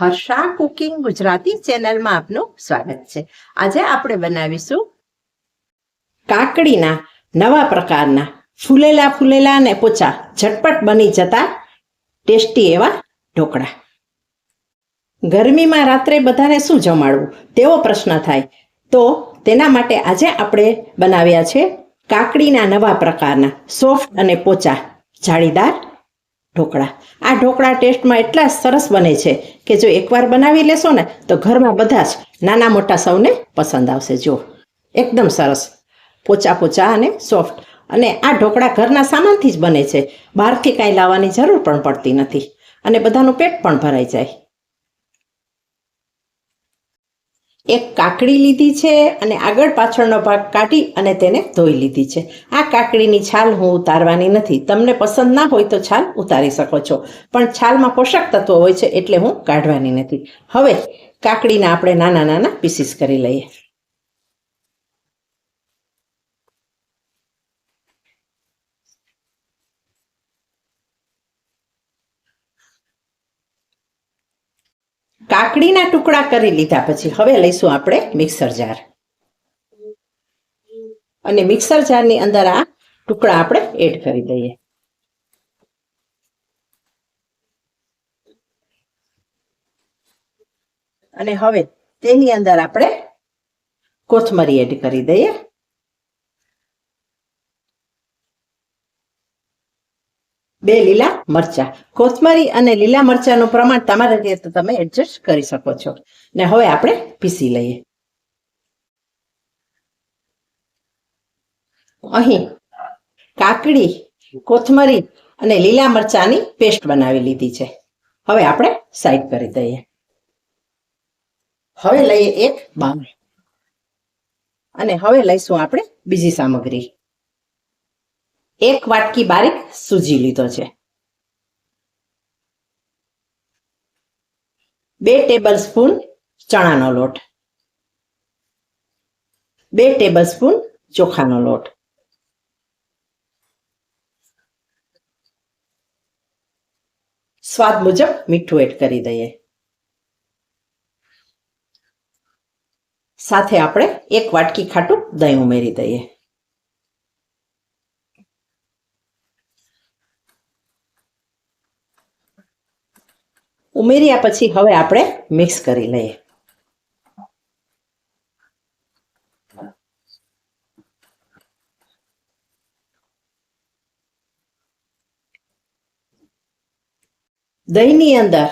Harsha cooking Gujarati ચેનલમાં આપનું સ્વાગત છે. આજે આપણે બનાવીશું કાકડીના નવા પ્રકારના ફૂલેલા ફૂલેલા અને પોચા ઝટપટ બની જતા ટેસ્ટી એવા ઢોકળા. ગરમીમાં રાત્રે બધાને શું જમાડવું? તેવો પ્રશ્ન થાય. તો તેના માટે આજે આપણે બનાવ્યા છે કાકડીના નવા પ્રકારના સોફ્ટ અને પોચા જાળીદાર ઢોકળા. આ ઢોકળા ટેસ્ટમાં એટલા સરસ બને છે કે જો એકવાર બનાવી લેશો ને, તો ઘરમાં બધા જ નાના મોટા સૌને પસંદ આવશે. જો, એકદમ સરસ, પોચા પોચા અને સોફ્ટ. અને આ ઢોકળા ઘરના સામાનથી જ બને છે. બહારથી કાંઈ લાવવાની જરૂર પણ પડતી નથી. અને બધાનું પેટ પણ ભરાઈ જાય. એક કાકડી લીધી છે અને આગળ પાછળનો ભાગ કાઢી અને તેને ધોઈ લીધી છે. આ કાકડીની છાલ હું ઉતારવાની નથી. તમને પસંદ ના હોય તો છાલ ઉતારી શકો છો. પણ છાલમાં પોષક તત્વો હોય છે એટલે હું કાઢવાની નથી. હવે કાકડીના આપણે નાના નાના પીસીસ કરી લઈએ. કાકડીના ટુકડા કરી લીધા પછી હવે લઈશું આપણે મિક્સર જાર. અને મિક્સર જારની અંદર આ ટુકડા આપણે એડ કરી દઈએ. અને હવે તેની અંદર આપણે કોથમરી એડ કરી દઈએ. બે લીલા મરચા. કોથમરી અને લીલા મરચાનું પ્રમાણ તમારી રીતે તમે એડજસ્ટ કરી શકો છો. ને હવે આપણે પીસી લઈએ. અહીં કાકડી, કોથમરી અને લીલા મરચાની પેસ્ટ બનાવી લીધી છે. હવે આપણે સાઈડ કરી દઈએ. હવે લઈએ એક બાઉલ. અને હવે લઈશું આપણે બીજી સામગ્રી. એક વાટકી બારીક સૂજી લીધો છે. બે ટેબલ સ્પૂન ચણાનો લોટ. બે ટેબલ સ્પૂન ચોખાનો લોટ. સ્વાદ મુજબ મીઠું એડ કરી દઈએ. સાથે આપણે એક વાટકી ખાટું દહીં ઉમેરી દઈએ. ઉમેર્યા પછી હવે આપણે મિક્સ કરી લઈએ. દહીંની અંદર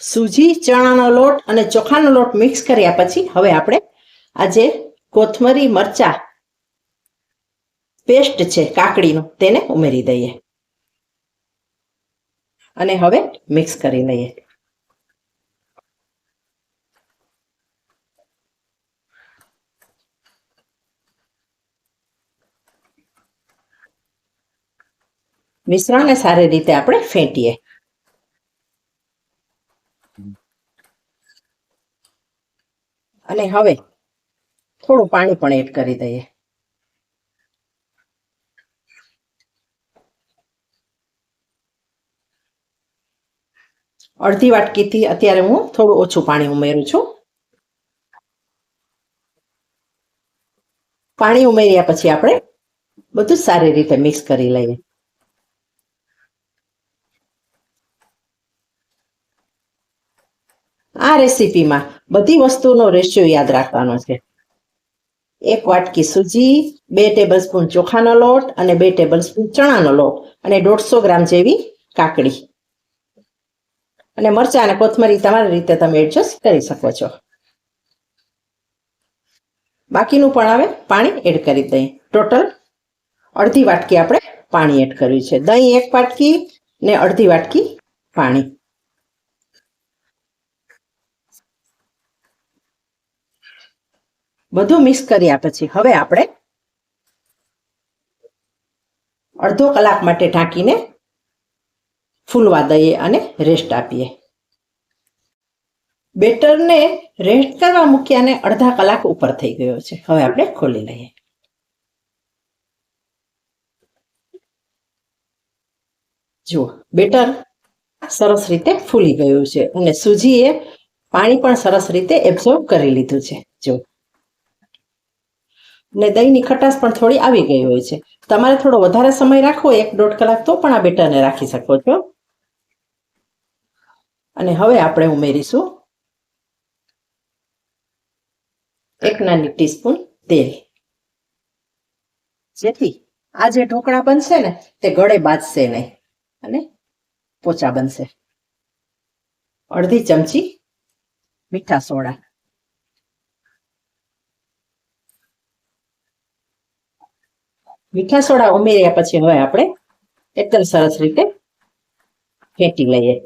સૂજી, ચણાનો લોટ અને ચોખાનો લોટ મિક્સ કર્યા પછી હવે આપણે આજે કોથમરી મરચા પેસ્ટ છે કાકડીનો તેને ઉમેરી દઈએ. અને હવે મિક્સ કરી લઈએ. મિશ્રણને સારી રીતે આપણે ફેંટીએ. અને હવે થોડું પાણી પણ એડ કરી દઈએ. અડધી વાટકીથી અત્યારે હું થોડું ઓછું પાણી ઉમેરું છું. પાણી ઉમેર્યા પછી આપણે બધું સારી રીતે મિક્સ કરી લઈએ. આ રેસીપીમાં બધી વસ્તુનો રેશિયો યાદ રાખવાનો છે. એક વાટકી સૂજી, બે ટેબલ સ્પૂન ચોખાનો લોટ અને બે ટેબલ સ્પૂન ચણાનો લોટ અને દોઢસો ગ્રામ જેવી કાકડી. અને મરચાં અને કોથમરી તમારી રીતે તમે એડજસ્ટ કરી શકો છો. બાકીનું પણ હવે પાણી એડ કરી દઈએ. ટોટલ અડધી વાટકી આપણે પાણી એડ કર્યું છે. દહીં એક વાટકી ને અડધી વાટકી પાણી. બધું મિક્સ કર્યા પછી હવે આપણે અડધો કલાક માટે ઢાંકીને ફૂલવા દઈએ અને રેસ્ટ આપીએ. બેટરને રેસ્ટ કરવા મૂક્યાને અડધા કલાક ઉપર થઈ ગયો છે. હવે આપણે ખોલી લઈએ. જુઓ, બેટર સરસ રીતે ફૂલી ગયું છે અને સૂજીએ પાણી પણ સરસ રીતે એબ્ઝોર્બ કરી લીધું છે. જો ને દહીંની ખટાશ પણ થોડી આવી ગઈ હોય છે. તમારે થોડો વધારે સમય રાખવો, એક દોઢ કલાક તો પણ આ બેટરને રાખી શકો છો. અને હવે આપણે ઉમેરીશું એક નાની ટીસ્પૂન તેલ. જેથી આ જે ઢોકળા બનશે ને, તે ગળે બાજશે નહીં અને પોચા બનશે. અડધી ચમચી મીઠા સોડા. મીઠા સોડા ઉમેર્યા પછી હવે આપણે એકદમ સરસ રીતે ફેંટી લઈએ.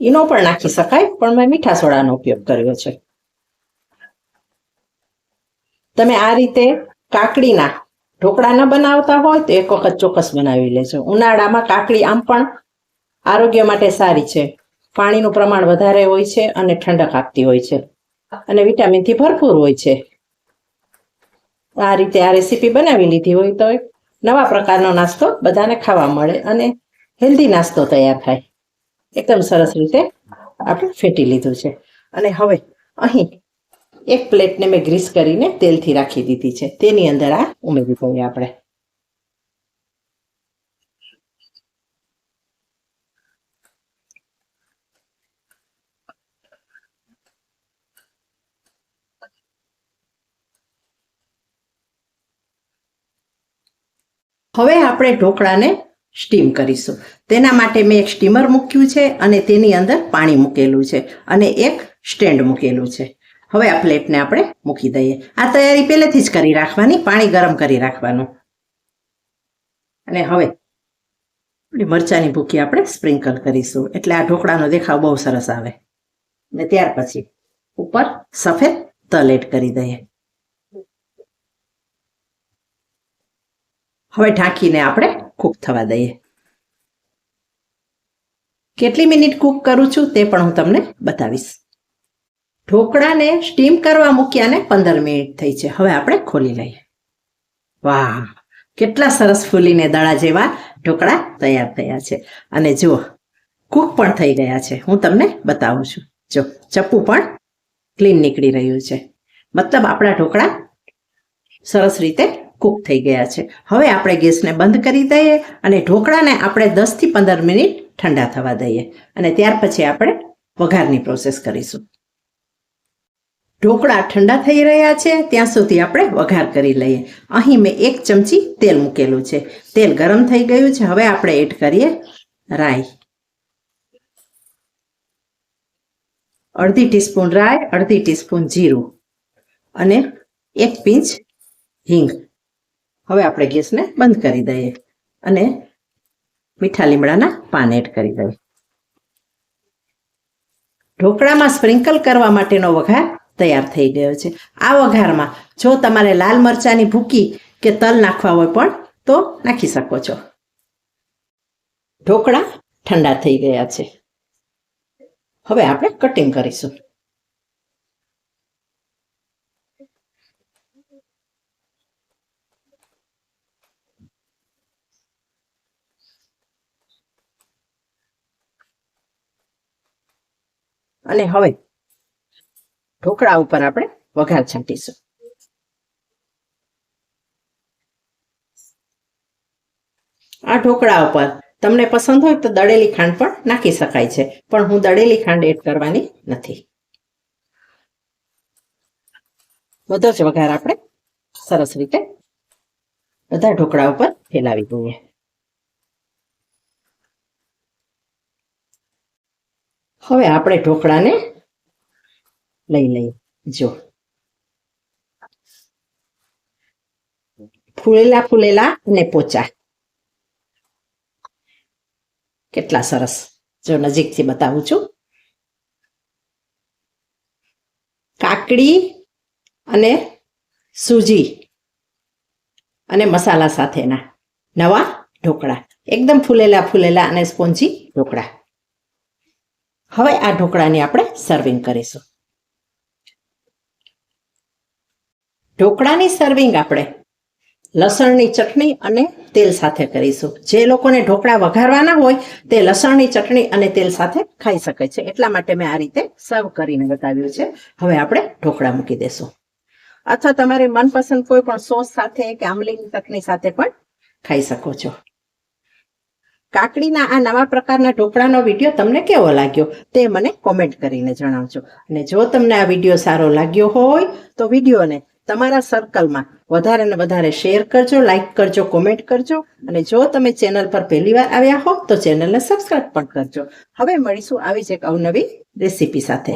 ઈનો પણ નાખી શકાય, પણ મેં મીઠા સોડાનો ઉપયોગ કર્યો છે. તમે આ રીતે કાકડીના ઢોકળા ન બનાવતા હોય તો એક વખત ચોક્કસ બનાવી લેજો. ઉનાળામાં કાકડી આમ પણ આરોગ્ય માટે સારી છે. પાણીનું પ્રમાણ વધારે હોય છે અને ઠંડક આપતી હોય છે. અને વિટામિનથી ભરપૂર હોય છે. આ રીતે આ રેસીપી બનાવી લીધી હોય તો નવા પ્રકારનો નાસ્તો બધાને ખાવા મળે અને હેલ્ધી નાસ્તો તૈયાર થાય. એકદમ સરસ રીતે આપણે ફેટી લીધું છે. અને હવે અહીં એક પ્લેટને મેં ગ્રીસ કરીને તેલથી રાખી દીધી છે. તેની અંદર આ ઉમેરી દઈએ આપણે. હવે આપણે ઢોકળાને સ્ટીમ કરીશું. તેના માટે મેં એક સ્ટીમર મૂક્યું છે અને તેની અંદર પાણી મૂકેલું છે અને એક સ્ટેન્ડ મૂકેલું છે. હવે આ પ્લેટને આપણે મૂકી દઈએ. આ તૈયારી પહેલેથી જ કરી રાખવાની, પાણી ગરમ કરી રાખવાનું. અને હવે મરચાની ભૂકી આપણે સ્પ્રિંકલ કરીશું. એટલે આ ઢોકળાનો દેખાવ બહુ સરસ આવે. ને ત્યાર પછી ઉપર સફેદ તલ એડ કરી દઈએ. હવે ઢાંકીને આપણે કૂક થવા દઈએ. કેટલી મિનિટ કૂક કરું છું તે પણ હું તમને બતાવીશ. ઢોકળાને સ્ટીમ કરવા મૂક્યાને પંદર મિનિટ થઈ છે. હવે આપણે ખોલી લઈએ. વાહ! કેટલા સરસ ફૂલીને દડા જેવા ઢોકળા તૈયાર થયા છે. અને જુઓ, કૂક પણ થઈ ગયા છે. હું તમને બતાવું છું. જો, ચપ્પુ પણ ક્લીન નીકળી રહ્યું છે. મતલબ આપણા ઢોકળા સરસ રીતે કૂક થઈ ગયા છે. હવે આપણે ગેસને બંધ કરી દઈએ અને ઢોકળાને આપણે દસથી પંદર મિનિટ ઠંડા થવા દઈએ. અને ત્યાર પછી આપણે વઘારની પ્રોસેસ કરીશું. ઢોકળા ઠંડા થઈ રહ્યા છે, ત્યાં સુધી આપણે વઘાર કરી લઈએ. અહીં મેં એક ચમચી તેલ મૂકેલું છે. તેલ ગરમ થઈ ગયું છે. હવે આપણે એડ કરીએ રાઈ. અડધી ટીસ્પૂન રાઈ, અડધી ટીસ્પૂન જીરું અને એક પિંચ હિંગ. હવે આપણે ગેસને બંધ કરી દઈએ અને મીઠા લીમડાના પાન એડ કરી દઈએ. ઢોકળામાં સ્પ્રિંકલ કરવા માટેનો વઘાર તૈયાર થઈ ગયો છે. આ વઘારમાં જો તમારે લાલ મરચાંની ભૂકી કે તલ નાખવા હોય પણ, તો નાખી શકો છો. ઢોકળા ઠંડા થઈ ગયા છે. હવે આપણે કટિંગ કરીશું. અને હવે ઢોકળા ઉપર આપણે વઘાર છાંટીશું. આ ઢોકળા ઉપર તમને પસંદ હોય તો દળેલી ખાંડ પણ નાખી શકાય છે, પણ હું દળેલી ખાંડ એડ કરવાની નથી. બધો જ વઘાર આપણે સરસ રીતે બધા ઢોકળા ઉપર ફેલાવી દઈએ. હવે આપણે ઢોકળાને લઈ લઈએ. જો. ફૂલેલા ફૂલેલા અને પોચા. કેટલા સરસ. જો નજીકથી બતાવું છું. કાકડી અને સૂજી અને મસાલા સાથેના નવા ઢોકળા. એકદમ ફૂલેલા ફૂલેલા અને સ્પોન્જી ઢોકળા. હવે આ ઢોકળાની આપણે સર્વિંગ કરીશું. ઢોકળાની સર્વિંગ આપણે લસણની ચટણી અને તેલ સાથે કરીશું. જે લોકોને ઢોકળા વઘારવાના હોય તે લસણની ચટણી અને તેલ સાથે ખાઈ શકે છે. એટલા માટે મેં આ રીતે સર્વ કરીને બતાવ્યું છે. હવે આપણે ઢોકળા મૂકી દેશું. અથવા તમારી મનપસંદ કોઈ પણ સોસ સાથે કે આમલીની ચટણી સાથે પણ ખાઈ શકો છો. કાકડીના આ નવા પ્રકારના ઢોકળાનો વીડિયો તમને કેવો લાગ્યો તે મને કોમેન્ટ કરીને જણાવજો. અને જો તમને આ વીડિયો સારો લાગ્યો હોય, તો વિડીયોને તમારા સર્કલમાં વધારે ને વધારે શેર કરજો લાઇક કરજો કોમેન્ટ કરજો. અને જો તમે ચેનલ પર પહેલી વાર આવ્યા હો, તો ચેનલને સબસ્ક્રાઇબ પણ કરજો. હવે મળીશું આવી જ એક અવનવી રેસીપી સાથે.